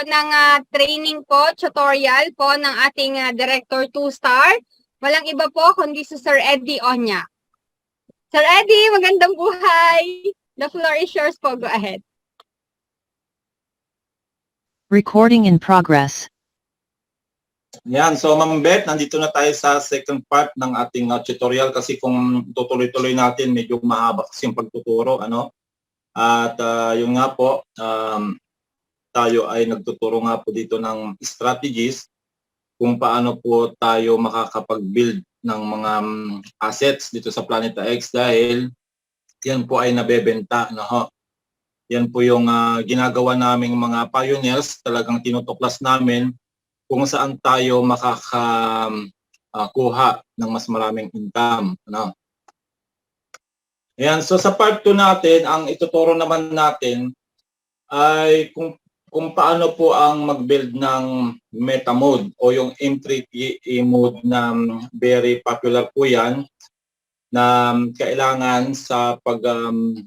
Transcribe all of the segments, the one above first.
part 2 po ng ah, training po, tutorial po ng ating ah, Director 2-star. Walang iba po kundi si Sir Eddie Onya. Sir Eddie, magandang buhay! The floor is yours po. Go ahead. Recording in progress. Yan, so Ma'am Beth, nandito na tayo sa second part ng ating uh, tutorial kasi kung tutuloy-tuloy natin, medyo mahaba kasi yung pagtuturo, ano? At uh, yun nga po, um, tayo ay nagtuturo nga po dito ng strategies kung paano po tayo makakapag-build ng mga um, assets dito sa Planeta X dahil yan po ay nabebenta, no? ho? Yan po yung uh, ginagawa naming mga pioneers, talagang tinutuklas namin kung saan tayo makakakuha ng mas maraming income. Ano? Ayan, so sa part 2 natin, ang ituturo naman natin ay kung kung paano po ang mag-build ng meta mode o yung M3PE mode na very popular po yan na kailangan sa pag um,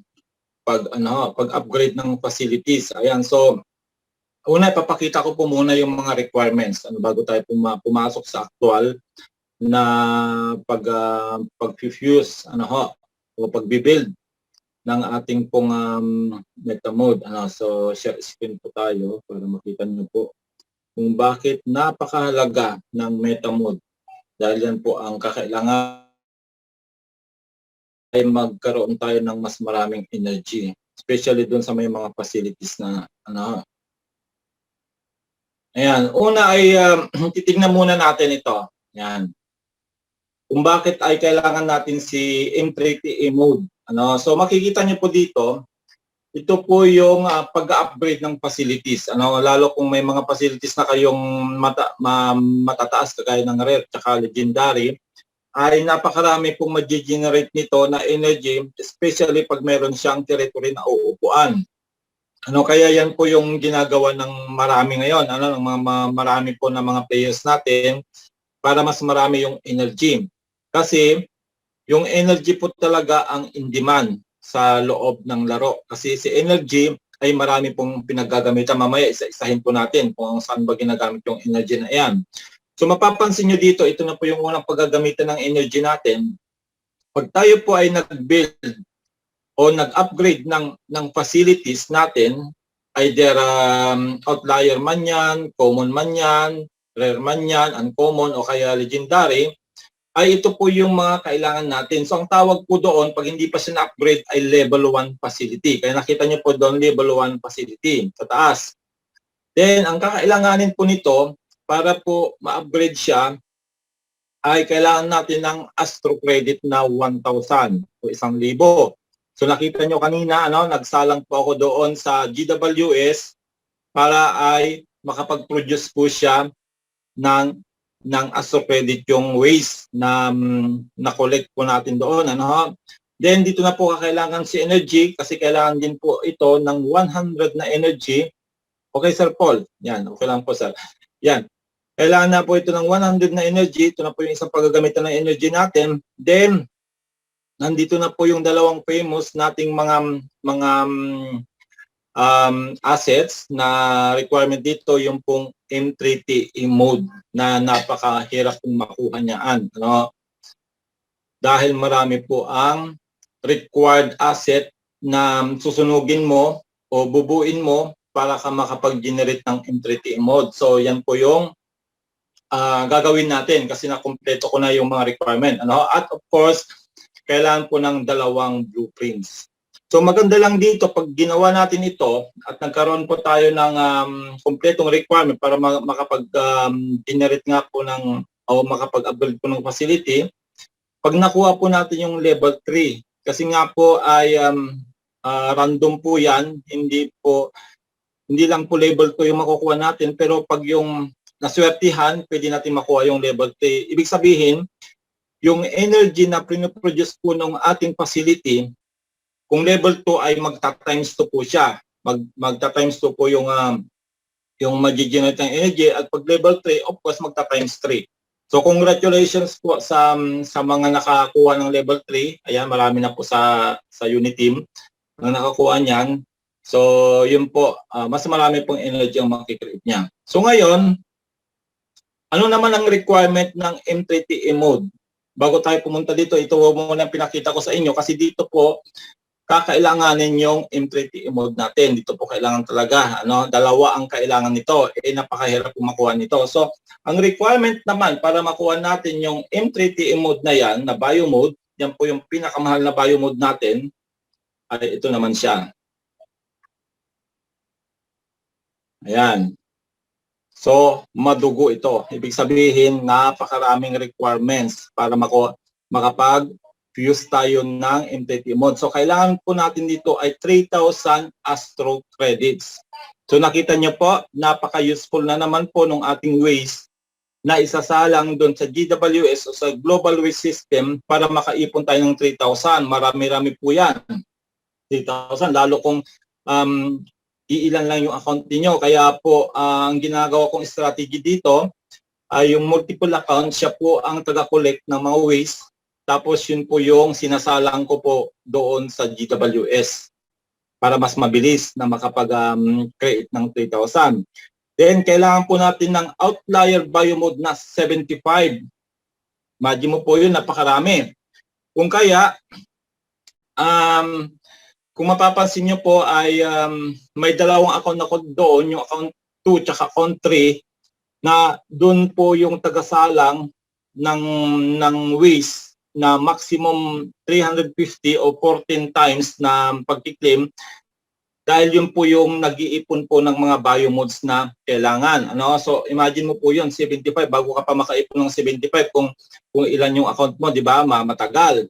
pag ano pag-upgrade ng facilities. Ayan, so una ipapakita ko po muna yung mga requirements ano bago tayo puma- pumasok sa actual na pag uh, pag-fuse ano ho o pag-build ng ating pong um, meta mode. Ano, so share screen po tayo para makita niyo po kung bakit napakahalaga ng meta mode. Dahil yan po ang kakailangan ay magkaroon tayo ng mas maraming energy. Especially doon sa may mga facilities na ano, Ayan, una ay um, titignan muna natin ito. Ayan. Kung bakit ay kailangan natin si M3PA mode. Ano, so makikita niyo po dito, ito po yung uh, pag-upgrade ng facilities. Ano, lalo kung may mga facilities na kayong mata, ma, matataas kagaya ng rare at legendary, ay napakarami pong ma-generate nito na energy, especially pag meron siyang territory na uupuan. Ano kaya yan po yung ginagawa ng marami ngayon, ano ng mga marami po na mga players natin para mas marami yung energy. Kasi yung energy po talaga ang in demand sa loob ng laro. Kasi si energy ay marami pong pinagagamitan. Mamaya isa-isahin po natin kung saan ba ginagamit yung energy na yan. So mapapansin nyo dito, ito na po yung unang paggagamitan ng energy natin. Pag tayo po ay nag-build o nag-upgrade ng ng facilities natin, either um, outlier man yan, common man yan, rare man yan, uncommon o kaya legendary, ay ito po yung mga kailangan natin. So ang tawag po doon, pag hindi pa siya na-upgrade, ay level 1 facility. Kaya nakita niyo po doon, level 1 facility sa taas. Then, ang kakailanganin po nito, para po ma-upgrade siya, ay kailangan natin ng Astro Credit na 1,000 o 1,000. So nakita nyo kanina, ano, nagsalang po ako doon sa GWS para ay makapag-produce po siya ng ng Credit yung waste na na-collect po natin doon. Ano, Then dito na po kailangan si energy kasi kailangan din po ito ng 100 na energy. Okay, Sir Paul. Yan, okay lang po, Sir. Yan. Kailangan na po ito ng 100 na energy. Ito na po yung isang paggagamitan ng energy natin. Then, nandito na po yung dalawang famous nating mga mga um, assets na requirement dito yung pong M3T mode na napakahirap pong makuha niyaan. Ano? Dahil marami po ang required asset na susunugin mo o bubuin mo para ka makapag-generate ng M3T mode. So yan po yung uh, gagawin natin kasi nakumpleto ko na yung mga requirement. Ano? At of course, kailangan po ng dalawang blueprints. So maganda lang dito pag ginawa natin ito at nagkaroon po tayo ng um, kompletong requirement para makapag-generate um, nga po ng o makapag-upgrade po ng facility, pag nakuha po natin yung level 3, kasi nga po ay um, uh, random po yan, hindi po hindi lang po level 2 yung makukuha natin, pero pag yung naswertihan, pwede natin makuha yung level 3. Ibig sabihin, yung energy na pinoproduce po ng ating facility, kung level 2 ay magta-times 2 po siya. Mag, magta-times 2 po yung, um, yung mag-generate ng energy at pag level 3, of course, magta-times 3. So congratulations po sa, um, sa mga nakakuha ng level 3. Ayan, marami na po sa, sa unit team na nakakuha niyan. So, yun po, ah, mas marami pong energy ang makikreate niya. So, ngayon, ano naman ang requirement ng M30E mode? Bago tayo pumunta dito, ito muna ang pinakita ko sa inyo kasi dito po, kakailanganin yung M30E mode natin. Dito po kailangan talaga. Ano, dalawa ang kailangan nito. Eh, napakahirap kung makuha nito. So, ang requirement naman para makuha natin yung M30E mode na yan, na bio mode, yan po yung pinakamahal na bio mode natin, ay ito naman siya. Ayan. So, madugo ito. Ibig sabihin, napakaraming requirements para makuha, makapag-fuse tayo ng MTT mode. So, kailangan po natin dito ay 3,000 Astro credits. So, nakita niyo po, napaka-useful na naman po ng ating ways na isasalang doon sa GWS o sa Global Waste System para makaipon tayo ng 3,000. Marami-rami po yan. 3,000. Lalo kung um, iilan lang yung account niyo. Kaya po, ah, ang ginagawa kong strategy dito ay yung multiple account, siya po ang taga-collect ng mga waste. Tapos yun po yung sinasalang ko po doon sa GWS para mas mabilis na makapag-create ng 3,000. Then, kailangan po natin ng outlier biomode na 75. Imagine mo po yun, napakarami. Kung kaya, um, kung mapapansin nyo po ay um, may dalawang account ako doon, yung account 2 tsaka account 3, na doon po yung tagasalang ng, ng waste na maximum 350 o 14 times na pagkiklaim dahil yun po yung nag-iipon po ng mga biomodes na kailangan. Ano? So imagine mo po yun, 75, bago ka pa makaipon ng 75 kung, kung ilan yung account mo, di ba? Ma- Matagal.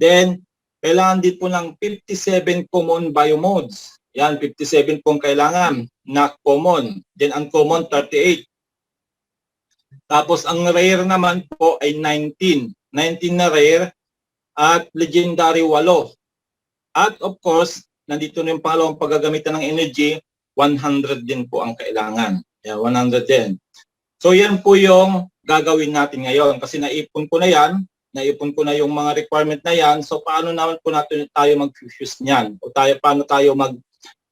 Then, kailangan din po ng 57 common biomodes. Yan, 57 pong kailangan na common. Then uncommon, 38. Tapos ang rare naman po ay 19. 19 na rare at legendary 8. At of course, nandito na yung pangalawang paggagamitan ng energy, 100 din po ang kailangan. Yeah, 100 din. So yan po yung gagawin natin ngayon kasi naipon ko na yan, naipon ko na yung mga requirement na yan. So paano naman po natin tayo mag-fuse niyan? O tayo paano tayo mag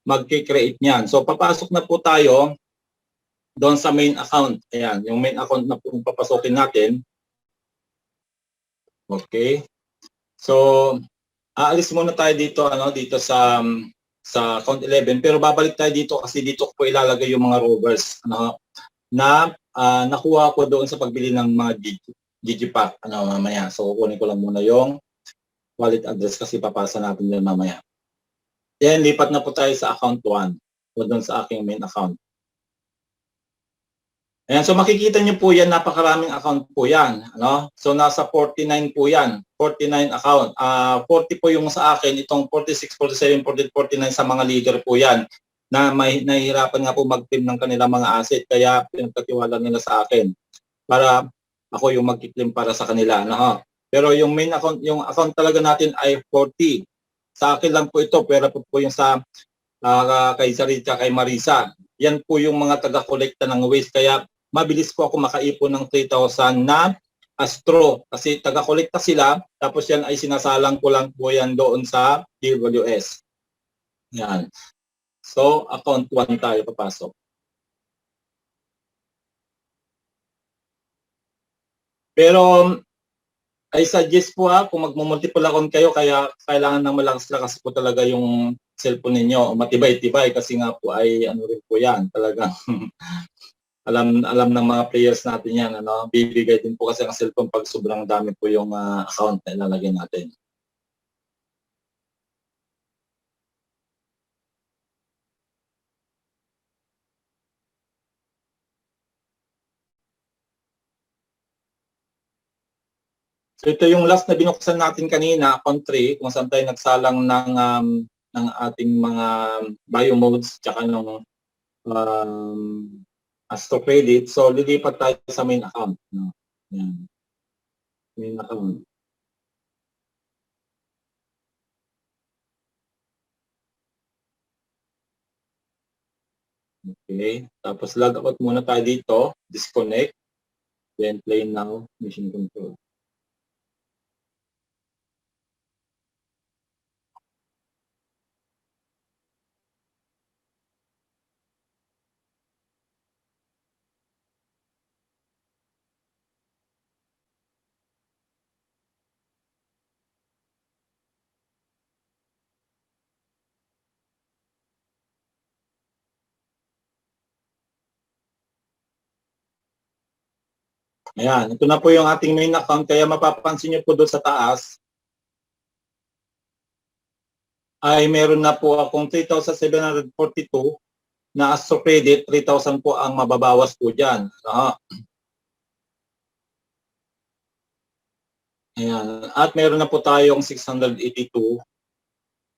mag-create niyan? So papasok na po tayo doon sa main account. Ayan, yung main account na po papasokin natin. Okay. So aalis muna tayo dito ano dito sa sa account 11 pero babalik tayo dito kasi dito ko ilalagay yung mga rovers ano na ah, nakuha ko doon sa pagbili ng mga Digi, Digipack ano mamaya. So kukunin ko lang muna yung wallet address kasi papasa natin yan mamaya. Then lipat na po tayo sa account 1 o doon sa aking main account. Ayan, so makikita niyo po yan, napakaraming account po yan. Ano? So nasa 49 po yan, 49 account. Ah 40 po yung sa akin, itong 46, 47, 48, 49 sa mga leader po yan na may nahihirapan nga po mag-team ng kanilang mga asset kaya pinagkatiwala nila sa akin para ako yung mag-claim para sa kanila. Ano? Pero yung main account, yung account talaga natin ay 40. Sa akin lang po ito, pero po, po yung sa ah, kay Sarita, kay Marisa. Yan po yung mga taga-kolekta ng waste. Kaya mabilis po ako makaipon ng 3,000 na Astro kasi taga-kolekta sila tapos yan ay sinasalang ko lang po yan doon sa DWS. Yan. So, account 1 tayo papasok. Pero I suggest po ha, kung magmumultiple account kayo, kaya kailangan ng malakas lakas po talaga yung cellphone ninyo. Matibay-tibay kasi nga po ay ano rin po yan. Talagang alam alam ng mga players natin yan ano? Bibigay din po kasi ang cellphone pag sobrang dami po yung ah, account na ilalagay natin. So ito yung last na binuksan natin kanina, account 3, kung saan tayo nagsalang ng um, ng ating mga bio modes tsaka ng um, Astro Credit. So, lilipat tayo sa main account. No? Yan. Main account. Okay. Tapos log muna tayo dito. Disconnect. Then play now. Mission control. Ayan, ito na po yung ating main account. Kaya mapapansin nyo po doon sa taas, ay meron na po akong 3,742 na Astro Credit, 3,000 po ang mababawas po dyan. Ano? Ayan. At meron na po tayong 682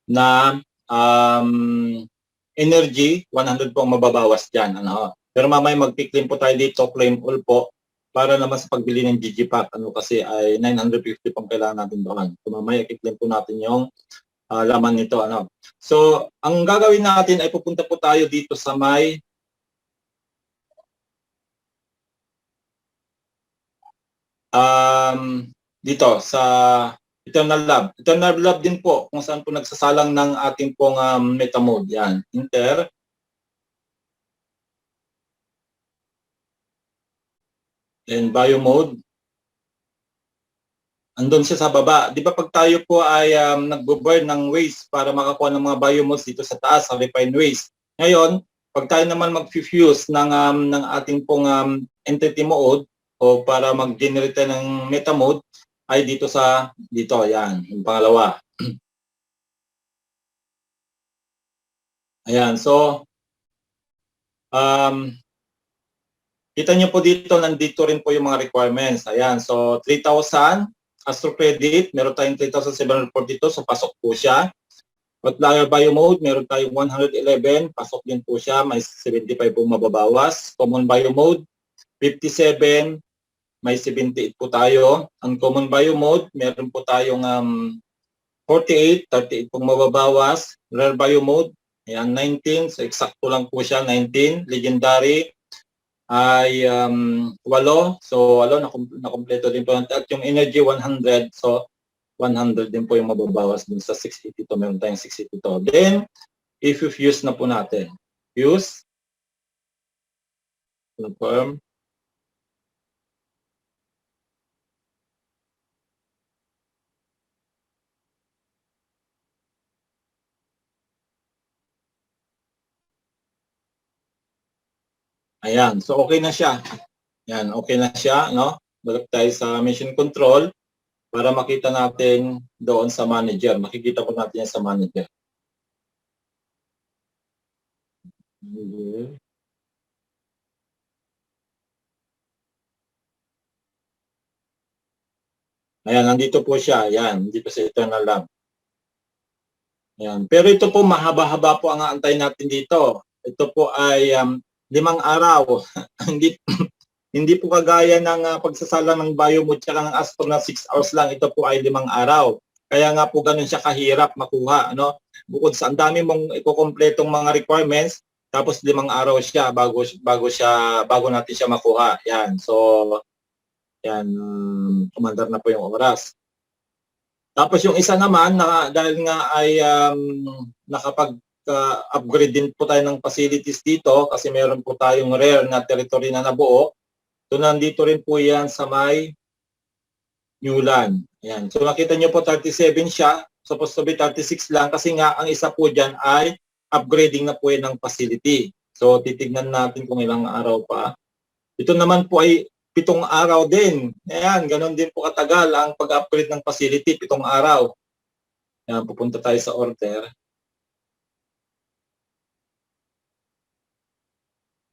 na um, energy, 100 po ang mababawas dyan. Ano? Pero mamaya mag-claim po tayo dito, claim all po, para naman sa pagbili ng Digipack. Ano kasi ay 950 pang kailangan natin doon. So mamaya i-claim po natin yung ah, laman nito. Ano? So, ang gagawin natin ay pupunta po tayo dito sa may um, dito sa Eternal Lab. Eternal Lab din po kung saan po nagsasalang ng ating pong um, meta. Yan. Enter. Then bio mode. Andun siya sa baba. Di ba pag tayo po ay um, nagbo-burn ng waste para makakuha ng mga biomodes dito sa taas, sa refined waste. Ngayon, pag tayo naman mag-fuse ng, um, ng ating pong um, entity mode o para mag-generate ng meta mode, ay dito sa, dito, yan, yung pangalawa. Ayan, so, um, kita nyo po dito, nandito rin po yung mga requirements. Ayan, so 3,000 Astro Credit, meron tayong 3,742, so pasok po siya. Outlier Bio Mode, meron tayong 111, pasok din po siya, may 75 po mababawas. Common Bio Mode, 57, may 78 po tayo. Ang Common Bio Mode, meron po tayong um, 48, 38 pong mababawas. Rare Bio Mode, ayan, 19, so eksakto lang po siya, 19. Legendary, ay um, walo. So, walo, nakum- nakumpleto din po. At yung energy 100, so 100 din po yung mababawas dun sa 682. Meron tayong 682. Then, if you fuse na po natin. Fuse. Confirm. Ayan, so okay na siya. Yan, okay na siya, no? Balik tayo sa mission control para makita natin doon sa manager. Makikita po natin yan sa manager. Ayan, nandito po siya. Ayan, dito sa Eternal Lab. Ayan. Pero ito po, mahaba-haba po ang aantay natin dito. Ito po ay um, limang araw. hindi hindi po kagaya ng uh, pagsasala ng biomod tsaka ng astro na 6 hours lang. Ito po ay limang araw. Kaya nga po ganun siya kahirap makuha. Ano? Bukod sa ang dami mong ikukompletong mga requirements, tapos limang araw siya bago bago siya bago natin siya makuha. Yan. So yan um, kumandar na po yung oras. Tapos yung isa naman na dahil nga ay um, nakapag uh, upgrade din po tayo ng facilities dito kasi meron po tayong rare na territory na nabuo. So nandito rin po yan sa may Newland. Ayan. So nakita nyo po 37 siya. Supposed to be 36 lang kasi nga ang isa po dyan ay upgrading na po yan ng facility. So titignan natin kung ilang araw pa. Ito naman po ay pitong araw din. Ayan, ganun din po katagal ang pag-upgrade ng facility, pitong araw. Ayan, pupunta tayo sa order.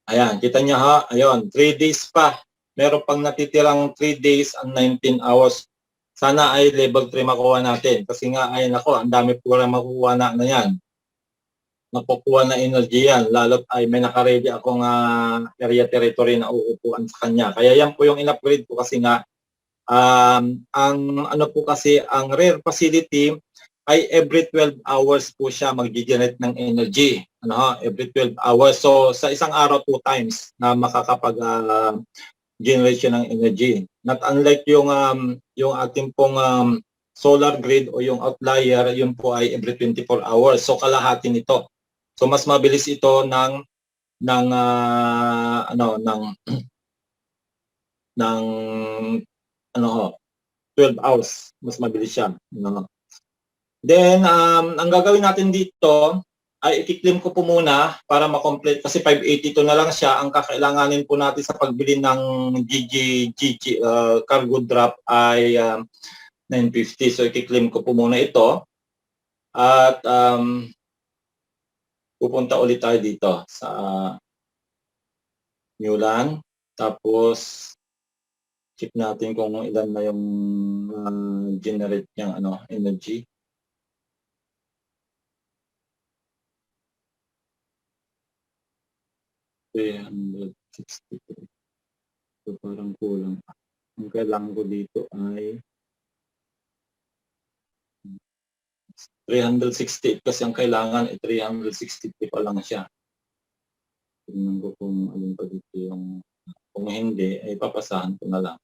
Ayan, kita niya ha, ayun, 3 days pa. Meron pang natitirang 3 days and 19 hours. Sana ay level 3 makuha natin. Kasi nga, ayun ako, ang dami po lang makukuha na, na yan. Makukuha na energy yan. Lalo't ay may nakaredy akong uh, area territory na uupuan sa kanya. Kaya yan po yung in-upgrade ko kasi nga, um, ang ano po kasi, ang rare facility ay every 12 hours po siya mag-generate ng energy. Ano, every 12 hours. So, sa isang araw, two times na makakapag uh, generate siya ng energy. Not unlike yung um, yung ating pong um, solar grid o yung outlier, yun po ay every 24 hours. So, kalahati nito. So, mas mabilis ito ng ng uh, ano ng ng ano 12 hours mas mabilis siya no? Then, um, ang gagawin natin dito ay i-claim ko po muna para ma-complete kasi 582 na lang siya. Ang kakailanganin po natin sa pagbili ng GG, GG uh, cargo drop ay um, 950. So i-claim ko po muna ito. At um, pupunta ulit tayo dito sa Newland. Tapos check natin kung ilan na yung uh, generate niyang ano, energy. Three hundred sixty-three. So parang kulang. Ang kailangan ko dito ay 368 kasi ang kailangan ay 363 pa lang siya. Tingnan ko kung alin pa dito yung kung hindi ay papasahan ko na lang.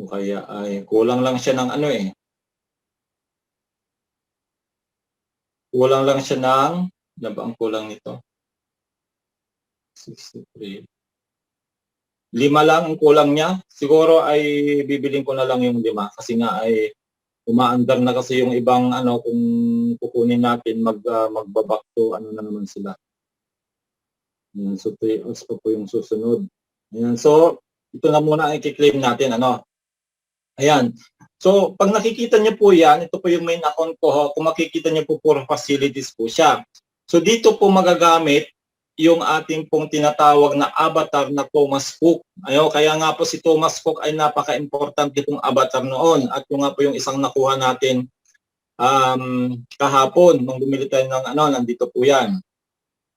O kaya ay kulang lang siya ng ano eh. Kulang lang siya ng ano ba ang kulang nito? 63. Lima lang ang kulang niya. Siguro ay bibiling ko na lang yung lima kasi nga ay umaandar na kasi yung ibang ano kung kukunin natin mag uh, magbaback to ano na naman sila. Ayan, so 3 hours pa po yung susunod. Ayan, so ito na muna ang i-claim natin ano. Ayan. So pag nakikita niyo po 'yan, ito po yung main account ko. Kung makikita niyo po for facilities po siya. So dito po magagamit yung ating pong tinatawag na avatar na Thomas Cook. Ayo, kaya nga po si Thomas Cook ay napaka-importante pong avatar noon at yung nga po yung isang nakuha natin um, kahapon nung bumili tayo ng ano, nandito po yan.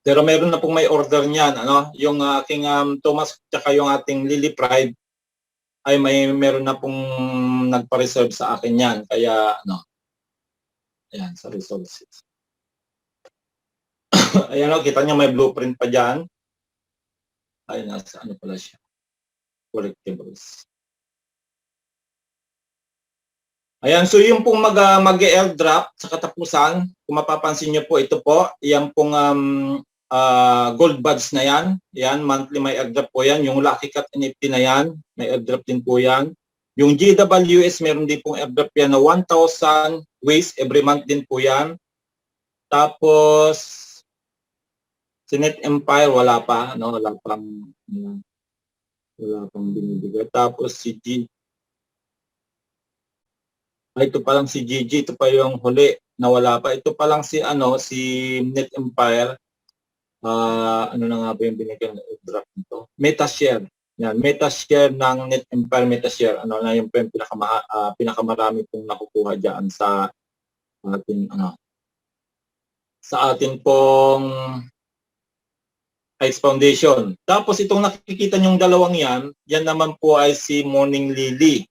Pero meron na pong may order niyan, ano, yung aking um, Thomas tsaka yung ating Lily Pride ay may meron na pong nagpa-reserve sa akin yan. Kaya ano, ayan, sa resources. Ayan o, kita niyo may blueprint pa dyan. Ay, nasa ano pala siya. Collectibles. Ayan, so yung pong mag, uh, mag-airdrop sa katapusan, kung mapapansin niyo po, ito po, yan pong um, uh, gold badge na yan. Yan, monthly may airdrop po yan. Yung Lucky Cat NFT na yan, may airdrop din po yan. Yung GWS, meron din pong airdrop yan na 1,000 ways every month din po yan. Tapos, si Net Empire, wala pa. No? Wala pang, wala pang binibigay. Tapos si G, ay, ito pa lang si GG, ito pa yung huli na wala pa. Ito pa lang si ano, si Net Empire. Uh, ano na nga ba yung binigyan ng drop nito? Metashare. Yan, metashare ng Net Empire Metashare. Ano na yung pinaka uh, pinakamarami pong nakukuha diyan sa ating ano sa atin pong Ice Foundation. Tapos itong nakikita nyong dalawang yan, yan naman po ay si Morning Lily.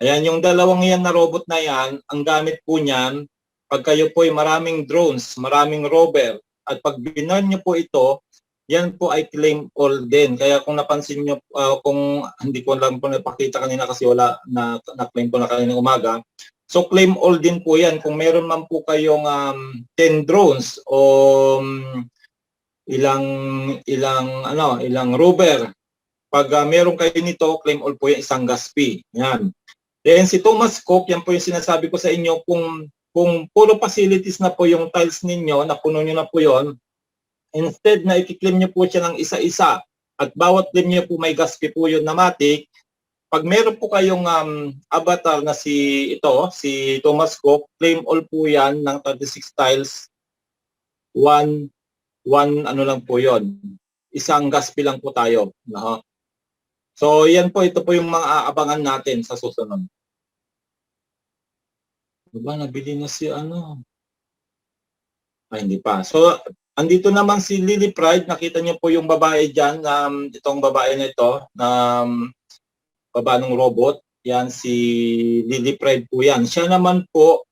Ayan, yung dalawang yan na robot na yan, ang gamit po niyan, pag kayo po ay maraming drones, maraming rover, at pag binan nyo po ito, yan po ay claim all din. Kaya kung napansin nyo, uh, kung hindi ko lang po napakita kanina kasi wala na, na-claim ko na kanina umaga, so claim all din po yan. Kung meron man po kayong um, 10 drones o um, ilang ilang ano, ilang rover, pag uh, meron kayo nito, claim all po yan isang gas fee. Yan. Then si Thomas Cook, yan po yung sinasabi ko sa inyo, kung, kung puro facilities na po yung tiles ninyo, napuno nyo na po yon instead na i-claim nyo po siya ng isa-isa, at bawat claim nyo po may gas fee po yun na matik, pag meron po kayong um, avatar na si ito, si Thomas Cook, claim all po yan ng 36 tiles, one, one ano lang po yon Isang gas fee lang po tayo. No? So, yan po, ito po yung mga aabangan natin sa susunod. Diba, nabili na si ano? Ay, hindi pa. So, andito naman si Lily Pride. Nakita niyo po yung babae dyan. Um, itong babae na ito. Um, baba ng robot. Yan, si Lily Pride po yan. Siya naman po,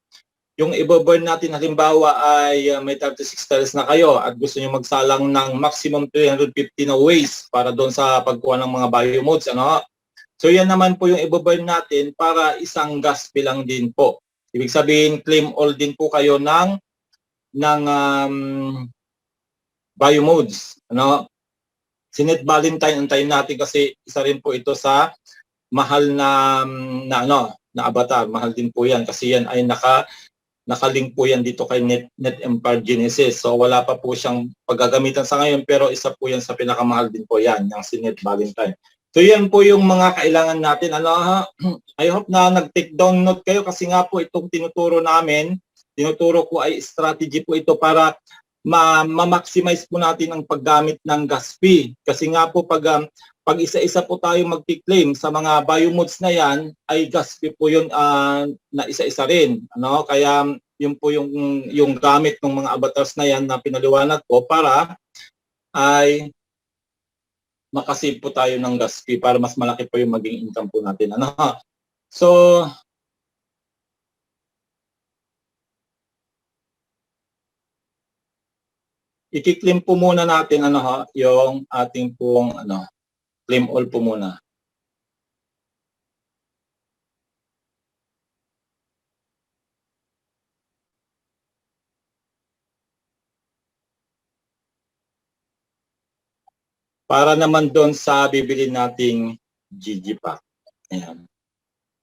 yung i-burn natin halimbawa ay uh, may 36 tiles na kayo at gusto niyo magsalang ng maximum 350 na ways para doon sa pagkuha ng mga biomodes ano? So yan naman po yung i-burn natin para isang gas bilang din po. Ibig sabihin claim all din po kayo ng ng um, biomodes ano? Si Net Valentine antayin natin kasi isa rin po ito sa mahal na na ano na avatar. Mahal din po yan kasi yan ay naka nakalink po yan dito kay Net, Net Empire Genesis. So wala pa po siyang paggagamitan sa ngayon pero isa po yan sa pinakamahal din po yan, yung si Net Valentine. So yan po yung mga kailangan natin. Ano, ha? I hope na nag-take down note kayo kasi nga po itong tinuturo namin, tinuturo ko ay strategy po ito para ma- ma-maximize po natin ang paggamit ng gas fee. Kasi nga po pag um, pag isa-isa po tayo magki-claim sa mga biomodes na yan, ay gas po yun ah, na isa-isa rin. Ano? Kaya yun po yung, yung gamit ng mga avatars na yan na pinaliwanag ko para ay makasave po tayo ng gas fee para mas malaki po yung maging income po natin. Ano? So, i-claim po muna natin ano ha, yung ating pong ano, claim all po muna. Para naman doon sa bibili nating GG pack. Ayan.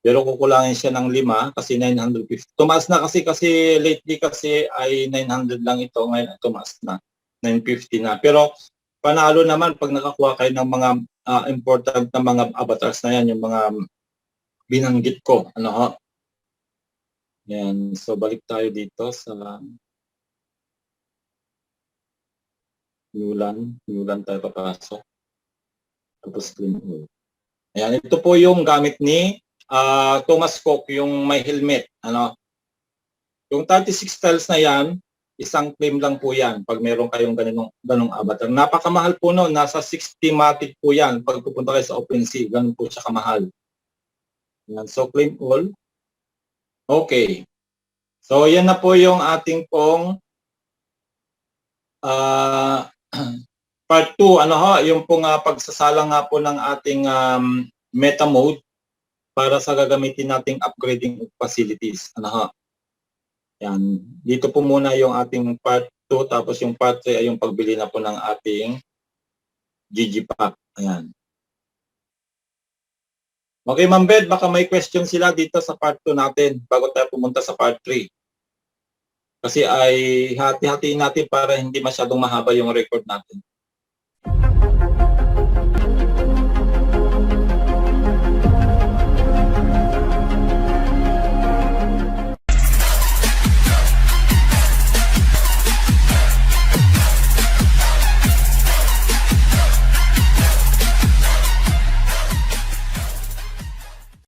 Pero kukulangin siya ng lima kasi 950. Tumaas na kasi kasi lately kasi ay 900 lang ito. Ngayon tumaas na. 950 na. Pero panalo naman pag nakakuha kayo ng mga ah, important na mga avatars na yan, yung mga binanggit ko. Ano ho? Yan. So balik tayo dito sa Newland. Newland tayo papasok. Tapos clean oil. Ayan. Ito po yung gamit ni ah, Thomas Cook, yung may helmet. Ano? Yung 36 styles na yan, isang claim lang po yan pag meron kayong ganung, ganung avatar. Napakamahal po no, nasa 60 matic po yan pag pupunta kayo sa OpenSea, ganun po siya kamahal. Yan, so claim all. Okay. So yan na po yung ating pong ah, part 2, ano ho, yung pong ah, pagsasalang nga po ng ating um, meta mode para sa gagamitin nating upgrading facilities. Ano ho? Yan. Dito po muna yung ating part 2 tapos yung part 3 ay yung pagbili na po ng ating GG pack. Ayan. Okay, Ma'am Bed, baka may question sila dito sa part 2 natin bago tayo pumunta sa part 3. Kasi ay hati-hatiin natin para hindi masyadong mahaba yung record natin.